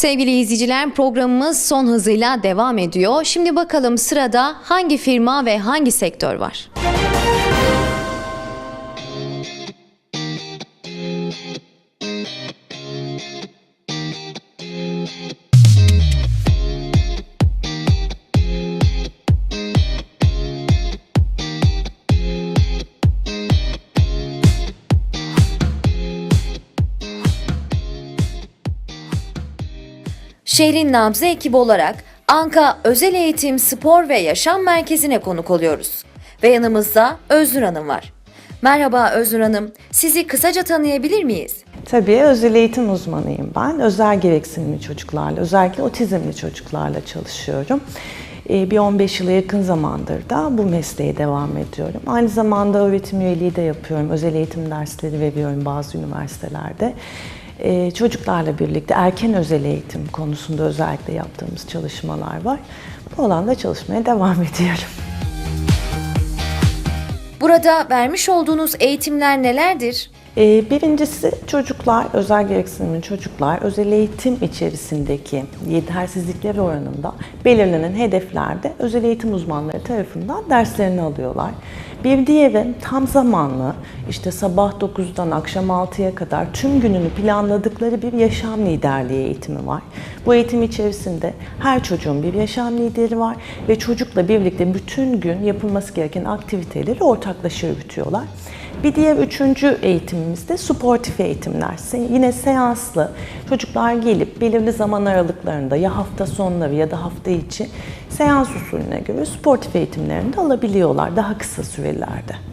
Sevgili izleyiciler programımız son hızıyla devam ediyor. Şimdi bakalım sırada hangi firma ve hangi sektör var? Şehrin nabzı ekibi olarak Anka Özel Eğitim Spor ve Yaşam Merkezi'ne konuk oluyoruz. Ve yanımızda Öznur Hanım var. Merhaba Öznur Hanım, sizi kısaca tanıyabilir miyiz? Tabii özel eğitim uzmanıyım ben. Özel gereksinimli çocuklarla, özellikle otizmli çocuklarla çalışıyorum. Ee, Bir 15 yıla yakın zamandır da bu mesleğe devam ediyorum. Aynı zamanda öğretim üyeliği de yapıyorum. Özel eğitim dersleri veriyorum bazı üniversitelerde. Ee, Çocuklarla birlikte erken özel eğitim konusunda özellikle yaptığımız çalışmalar var. Bu alanda çalışmaya devam ediyorum. Burada vermiş olduğunuz eğitimler nelerdir? Ee, Birincisi çocuklar, özel gereksinimli çocuklar özel eğitim içerisindeki yetersizlikler oranında belirlenen hedeflerde özel eğitim uzmanları tarafından derslerini alıyorlar. Bir diğeri tam zamanlı işte sabah 9'dan akşam 6'ya kadar tüm gününü planladıkları bir yaşam liderliği eğitimi var. Bu eğitim içerisinde her çocuğun bir yaşam lideri var ve çocukla birlikte bütün gün yapılması gereken aktiviteleri ortaklaşa yürütüyorlar. Bir diğer üçüncü eğitimimiz de sportif eğitimler. Yine seanslı çocuklar gelip belirli zaman aralıklarında ya hafta sonları ya da hafta içi seans usulüne göre sportif eğitimlerini de alabiliyorlar daha kısa sürelerde.